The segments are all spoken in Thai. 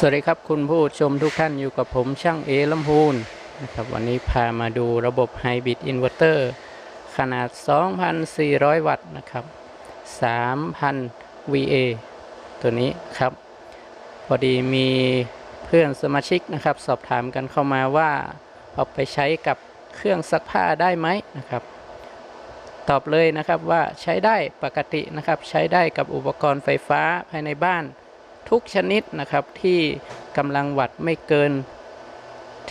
สวัสดีครับคุณผู้ชมทุกท่านอยู่กับผมช่างเอลำพูนนะครับวันนี้พามาดูระบบไฮบริดอินเวอร์เตอร์ขนาด 2,400 วัตต์นะครับ 3,000 VA ตัวนี้ครับ พอดีมีเพื่อนสมาชิกนะครับ สอบถามกันเข้ามาว่า เอาไปใช้กับเครื่องซักผ้าได้ไหมนะครับ ตอบเลยนะครับว่าใช้ได้ปกตินะครับ ใช้ได้กับอุปกรณ์ไฟฟ้าภายในบ้าน ทุกชนิดนะครับที่กำลังวัตต์ไม่เกิน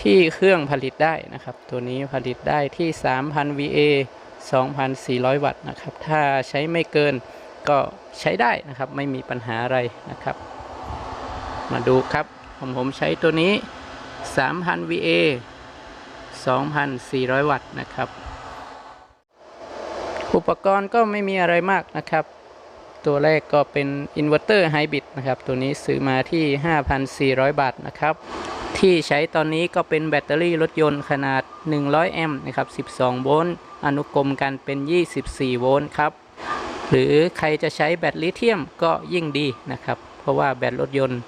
ที่เครื่องผลิตได้นะครับ ตัวนี้ผลิตได้ที่ 3,000 VA 2,400 วัตต์นะครับ ถ้าใช้ไม่เกินก็ใช้ได้นะครับไม่มีปัญหาอะไรนะครับ มาดูครับผมผมใช้ตัวนี้ 3,000 VA 2,400 วัตต์นะครับ อุปกรณ์ก็ไม่มีอะไรมากนะครับ ตัวแรกก็เป็นอินเวอร์เตอร์ไฮบริดนะครับ ตัวนี้ซื้อมาที่ 5,400 บาทนะครับ ที่ใช้ตอนนี้ก็เป็นแบตเตอรี่รถยนต์ขนาด 100 แอมป์นะครับ 12 โวลต์ อนุกรมกันเป็น 24 โวลต์ครับ หรือใครจะใช้แบตลิเธียมก็ยิ่งดีนะครับ เพราะว่าแบตรถยนต์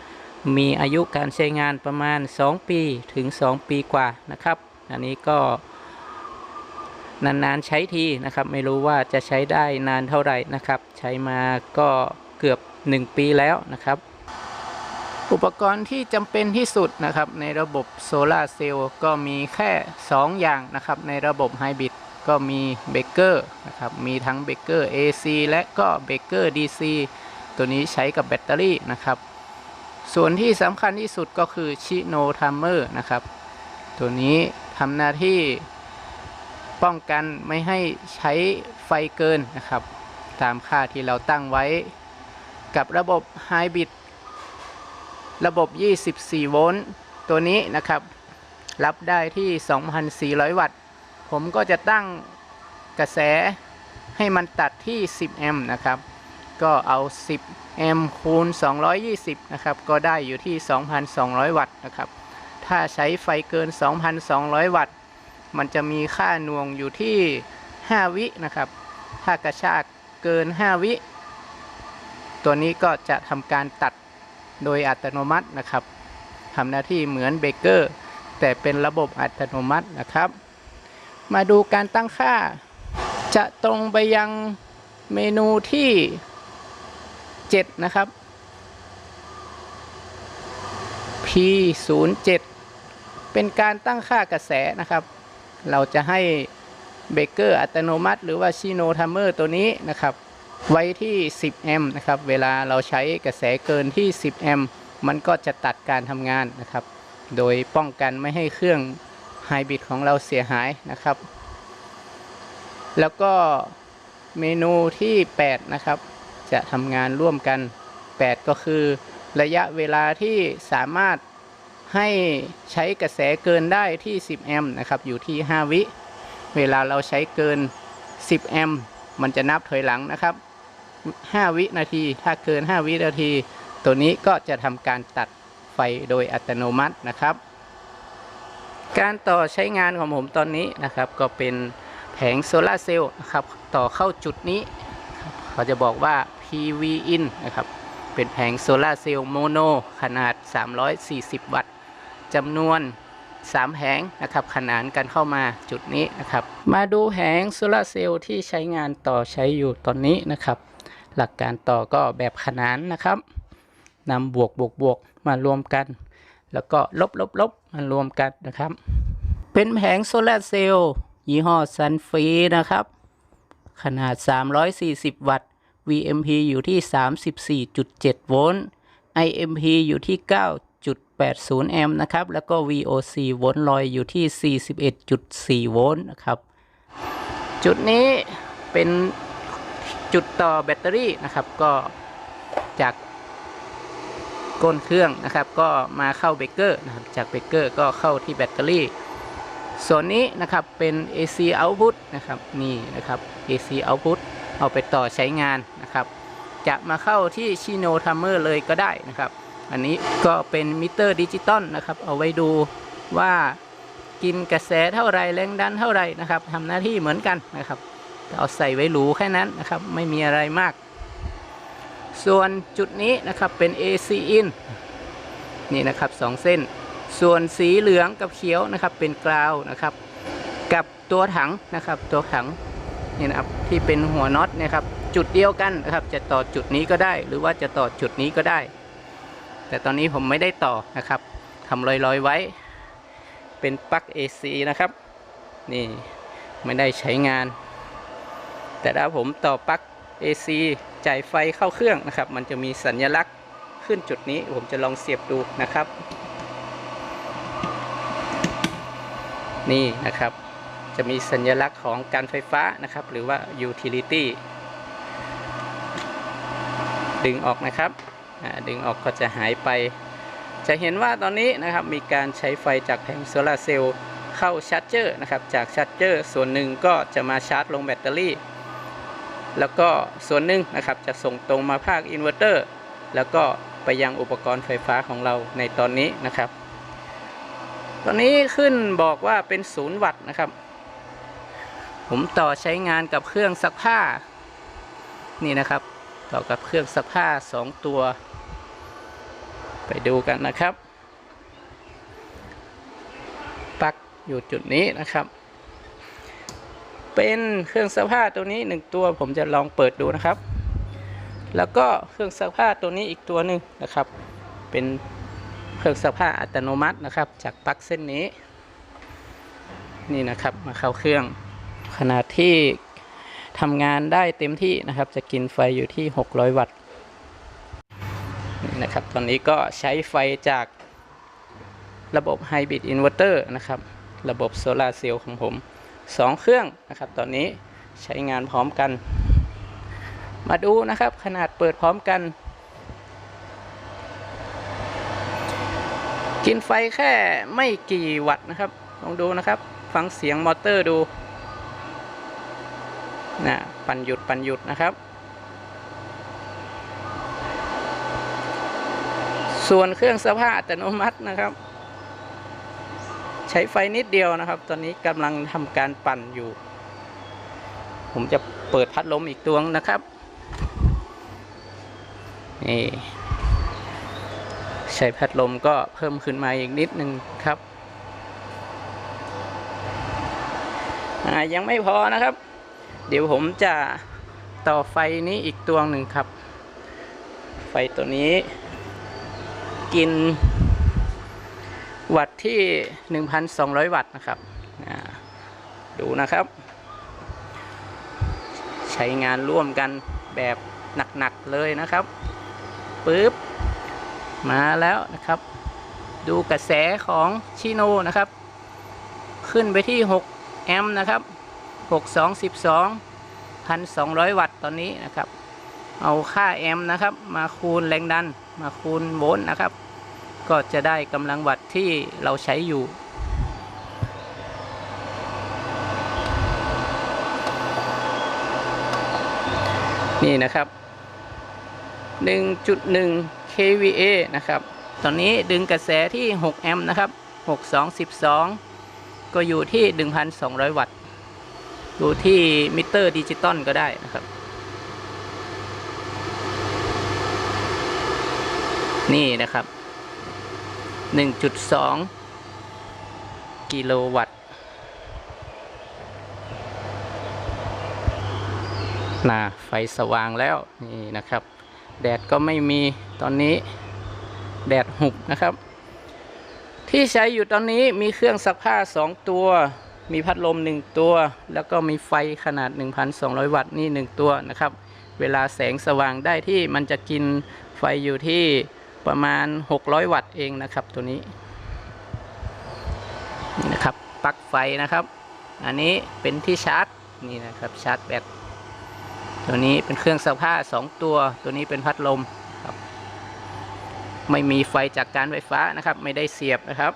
มีอายุการใช้งานประมาณ 2 ปีถึง 2 ปีกว่านะครับ อันนี้ก็นานๆใช้ทีนะครับ ไม่รู้ว่าจะใช้ได้นานเท่าไหร่นะครับ ใช้มาก็เกือบ 1 ปีแล้วนะครับ อุปกรณ์ที่จำเป็นที่สุดนะครับ ในระบบโซลาเซลล์ก็มีแค่ 2 อย่างนะครับ ในระบบไฮบริดก็มีเบรกเกอร์นะครับมีทั้งเบรกเกอร์ AC และก็เบรกเกอร์ DC ตัวนี้ใช้กับแบตเตอรี่นะครับ ส่วนที่สำคัญที่สุดก็คือชิโนทัมเมอร์นะครับ ตัวนี้ทำหน้าที่ป้องกันไม่ให้ใช้ไฟเกินนะครับ ตามค่าที่เราตั้งไว้ กับระบบไฮบริดระบบ 24 โวลต์ตัวนี้นะครับ รับได้ที่ 2,400 วัตต์ ผมก็จะตั้งกระแสให้มันตัดที่ 10 แอมป์นะครับ ก็เอา 10 แอมป์คูณ 220 นะครับ ก็ได้อยู่ที่ 2,200 วัตต์นะครับ ถ้าใช้ไฟเกิน 2,200 วัตต์ มันจะมีค่าหน่วงอยู่ที่ 5 วินะครับ ถ้ากระชาก เกิน 5 วิ ตัวนี้ก็จะทำการตัดโดยอัตโนมัตินะครับทำหน้าที่เหมือนเบเกอร์ แต่เป็นระบบอัตโนมัตินะครับ มาดูการตั้งค่า จะตรงไปยังเมนูที่ 7 นะครับ P07 เป็นการตั้งค่ากระแสนะครับ เราจะให้ เบเกอร์อัตโนมัติ หรือว่าชิโนทัมเมอร์ตัวนี้นะครับ ไว้ที่ 10 แอมป์นะครับ เวลาเราใช้กระแสเกินที่ 10 แอมป์ มันก็จะตัดการทำงานนะครับ โดยป้องกันไม่ให้เครื่องไฮบริดของเราเสียหายนะครับ แล้วก็เมนูที่ 8 นะครับ จะทำงานร่วมกัน 8 ก็คือ ระยะเวลาที่สามารถให้ใช้กระแสเกินได้ที่ 10 แอมป์นะครับ อยู่ที่ 5 วิ เวลาเราใช้เกิน 10 แอมป์มันจะนับถอยหลังนะครับ 5 วินาที ถ้าเกิน 5 วินาที ตัวนี้ก็จะทำการตัดไฟโดยอัตโนมัตินะครับ การต่อใช้งานของผมตอนนี้นะครับ ก็เป็นแผงโซลาเซลล์นะครับ ต่อเข้าจุดนี้เขาจะบอกว่า PV in นะครับ เป็นแผงโซลาเซลล์โมโนขนาด 340 วัตต์จำนวน 3 แผงนะครับขนานกันเข้ามาจุดนี้นะครับ มาดูแผงโซลาร์เซลล์ที่ใช้งานต่อใช้อยู่ตอนนี้นะครับ หลักการต่อก็แบบขนานนะครับนำบวกบวกบวกมารวมกัน แล้วก็ลบลบลบมารวมกันนะครับ เป็นแผงโซลาร์เซลล์ยี่ห้อซันฟรีนะครับ ขนาด 340 วัตต์ VMP อยู่ที่ 34.7 โวลต์ IMP อยู่ที่ 9 80 แอมป์นะครับ แล้วก็ VOC โวลต์ลอยอยู่ที่ 41.4 โวลต์นะครับ จุดนี้เป็นจุดต่อแบตเตอรี่นะครับ ก็จากก้นเครื่องนะครับ ก็มาเข้าเบรกเกอร์นะครับ จากเบรกเกอร์ก็เข้าที่แบตเตอรี่ ส่วนนี้นะครับเป็น AC output นะครับ นี่นะครับ AC output เอาไปต่อใช้งานนะครับ จะมาเข้าที่ชิโนทัมเมอร์เลยก็ได้นะครับ อันนี้ก็เป็นมิเตอร์ดิจิตอลนะครับ เอาไว้ดูว่ากินกระแสเท่าไรแรงดันเท่าไรนะครับทำหน้าที่เหมือนกันนะครับเอาใส่ไว้หรูแค่นั้นนะครับไม่มีอะไรมาก ส่วนจุดนี้นะครับเป็น AC in นี่นะครับสองเส้น ส่วนสีเหลืองกับเขียวนะครับเป็นกราวนะครับ กับตัวถังนะครับตัวถังนี่นะครับที่เป็นหัวน็อตนะครับจุดเดียวกันนะครับจะต่อจุดนี้ก็ได้ หรือว่าจะต่อจุดนี้ก็ได้ แต่ตอนนี้ผมไม่ได้ต่อนะครับทำลอยๆไว้ เป็นปลั๊ก AC นะครับ นี่ไม่ได้ใช้งาน แต่ถ้าผมต่อปลั๊ก AC จ่ายไฟเข้าเครื่องนะครับ มันจะมีสัญลักษณ์ขึ้นจุดนี้ผมจะลองเสียบดูนะครับ นี่นะครับ จะมีสัญลักษณ์ของการไฟฟ้านะครับ หรือว่า utility ดึงออกนะครับ ดึงออกก็จะหายไป จะเห็นว่าตอนนี้นะครับมีการใช้ไฟจากแผงโซลาร์เซลล์เข้าชาร์จเจอร์นะครับ จากชาร์จเจอร์ส่วนหนึ่งก็จะมาชาร์จลงแบตเตอรี่ แล้วก็ส่วนหนึ่งนะครับจะส่งตรงมาภาคอินเวอร์เตอร์แล้วก็ไปยังอุปกรณ์ไฟฟ้าของเราในตอนนี้นะครับ ตอนนี้ขึ้นบอกว่าเป็นศูนย์วัตต์นะครับ ผมต่อใช้งานกับเครื่องซักผ้านี่นะครับ ต่อกับเครื่องซักผ้า 2 ตัว ไปดูกันนะครับปลั๊กอยู่จุดนี้นะครับ เป็นเครื่องซักผ้าตัวนี้หนึ่งตัวผมจะลองเปิดดูนะครับ แล้วก็เครื่องซักผ้าตัวนี้อีกตัวหนึ่งนะครับ เป็นเครื่องซักผ้าอัตโนมัตินะครับ จากปลั๊กเส้นนี้ นี่นะครับมาเข้าเครื่องขนาดที่ทำงานได้เต็มที่นะครับ จะกินไฟอยู่ที่ 600 วัตต์ นะครับ ตอนนี้ก็ใช้ไฟจากระบบไฮบริดอินเวอร์เตอร์นะครับ ระบบโซลาเซลล์ของผม 2 เครื่องนะครับ ตอนนี้ใช้งานพร้อมกัน มาดูนะครับ ขนาดเปิดพร้อมกัน กินไฟแค่ไม่กี่วัตต์นะครับ ลองดูนะครับ ฟังเสียงมอเตอร์ดูนะปั่นหยุดปั่นหยุดนะครับ ส่วนเครื่องซักผ้าอัตโนมัตินะครับ ใช้ไฟนิดเดียวนะครับ ตอนนี้กำลังทำการปั่นอยู่ ผมจะเปิดพัดลมอีกตัวงนะครับนี่ใช้พัดลมก็เพิ่มขึ้นมาอีกนิดนึงครับยังไม่พอนะครับ เดี๋ยวผมจะต่อไฟนี้อีกตัวหนึ่งครับ ไฟตัวนี้ กิน วัตต์ที่ 1,200 วัตต์นะครับดูนะครับ ใช้งานร่วมกันแบบหนักๆเลยนะครับปึ๊บมาแล้วนะครับ ดูกระแสของชิโนนะครับ ขึ้นไปที่ 6 แอมป์นะครับ 6 2 12 1,200 วัตต์ตอนนี้นะครับ เอาค่าแอมป์นะครับ มาคูณแรงดัน มาคูณโวลต์นะครับ ก็จะได้กำลังวัตต์ที่เราใช้อยู่ นี่นะครับ 1.1 kVA นะครับ ตอนนี้ดึงกระแสที่ 6 แอมป์นะครับ 6 2 12 ก็อยู่ที่ 1,200 วัตต์ ดูที่มิเตอร์ดิจิตอลก็ได้นะครับ นี่นะครับ 1.2 กิโลวัตต์น่ะไฟสว่างแล้ว นี่นะครับ แดดก็ไม่มีตอนนี้ แดดหุบนะครับ ที่ใช้อยู่ตอนนี้มีเครื่องซักผ้า 2 ตัว มีพัดลม 1 ตัว แล้วก็มีไฟขนาด 1,200 วัตต์นี่ 1 ตัวนะครับ เวลาแสงสว่างได้ที่มันจะกินไฟอยู่ที่ ประมาณ 600 วัตต์เองนะครับตัวนี้นี่นะครับปลั๊กไฟนะครับ อันนี้เป็นที่ชาร์จนี่นะครับชาร์จแบตตัวนี้เป็นเครื่องซักผ้า2ตัว ตัวนี้เป็นพัดลมครับ ไม่มีไฟจากการไฟฟ้านะครับ ไม่ได้เสียบนะครับ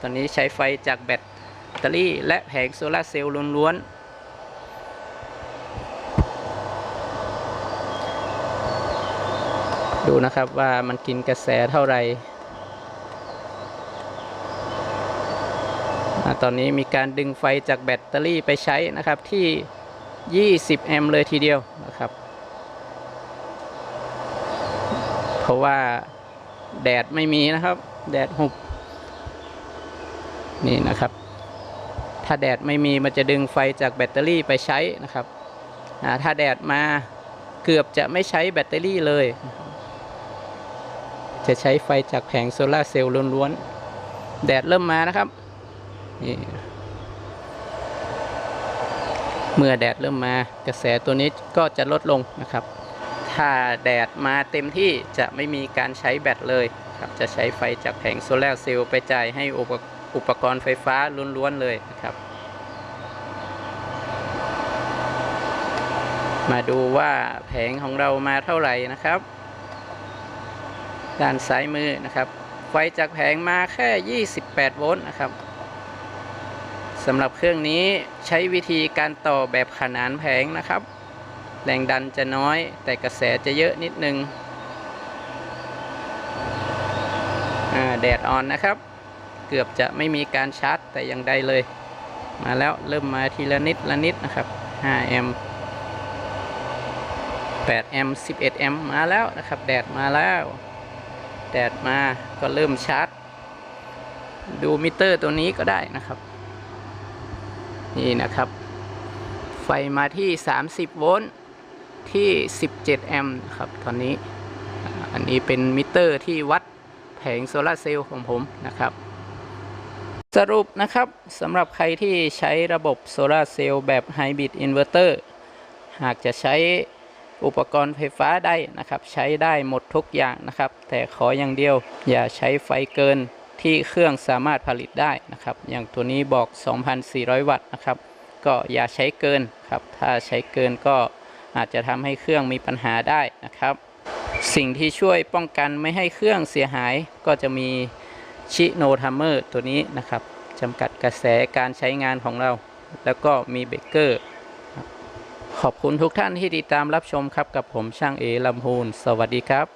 ตอนนี้ใช้ไฟจากแบตเตอรี่และแผงโซลาเซลล์ล้วนๆ ดูนะครับว่ามันกินกระแสเท่าไหร่ตอนนี้มีการดึงไฟจากแบตเตอรี่ไปใช้นะครับที่ 20 แอมป์เลยทีเดียวนะครับ เพราะว่าแดดไม่มีนะครับ แดดหุบ นี่นะครับ ถ้าแดดไม่มีมันจะดึงไฟจากแบตเตอรี่ไปใช้นะครับ ถ้าแดดมาเกือบจะไม่ใช้แบตเตอรี่เลย จะใช้ไฟจากแผงโซลาเซลล์ล้วนๆ แดดเริ่มมานะครับ นี่เมื่อแดดเริ่มมากระแสตัวนี้ก็จะลดลงนะครับ ถ้าแดดมาเต็มที่จะไม่มีการใช้แบตเลยครับ จะใช้ไฟจากแผงโซลาเซลล์ไปจ่ายให้อุปอุปกรณ์ไฟฟ้าล้วนๆเลยนะครับ มาดูว่าแผงของเรามาเท่าไหร่นะครับ ด้านซ้ายมือนะครับ ไฟจากแผงมาแค่ 28 โวลต์นะครับสำหรับเครื่องนี้ใช้วิธีการต่อแบบขนานแผงนะครับ แรงดันจะน้อยแต่กระแสจะเยอะนิดนึงอ่าแดดอ่อนนะครับ เกือบจะไม่มีการชาร์จแต่ยังได้เลย มาแล้วเริ่มมาทีละนิดละนิดนะครับ5แอมป์8แอมป์11แอมป์มาแล้วนะครับ แดดมาแล้ว แดดมาก็เริ่มชาร์จ ดูมิเตอร์ตัวนี้ก็ได้นะครับ นี่นะครับ ไฟมาที่ 30 โวลต์ที่ 17 แอมป์ครับตอนนี้ อันนี้เป็นมิเตอร์ที่วัดแผงโซลาเซลล์ของผมนะครับ สรุปนะครับสำหรับใครที่ใช้ระบบโซลาเซลล์แบบไฮบริดอินเวอร์เตอร์หากจะใช้ อุปกรณ์ไฟฟ้าได้นะครับ ใช้ได้หมดทุกอย่างนะครับ แต่ขออย่างเดียว อย่าใช้ไฟเกินที่เครื่องสามารถผลิตได้นะครับ อย่างตัวนี้บอก 2,400 วัตต์นะครับ ก็อย่าใช้เกินครับ ถ้าใช้เกินก็อาจจะทำให้เครื่องมีปัญหาได้นะครับ สิ่งที่ช่วยป้องกันไม่ให้เครื่องเสียหายก็จะมีชิโนทัมเมอร์ตัวนี้นะครับจำกัดกระแสการใช้งานของเรา แล้วก็มีเบรกเกอร์ ขอบคุณทุกท่านที่ติดตามรับชมครับกับผมช่างเอลำพูน สวัสดีครับ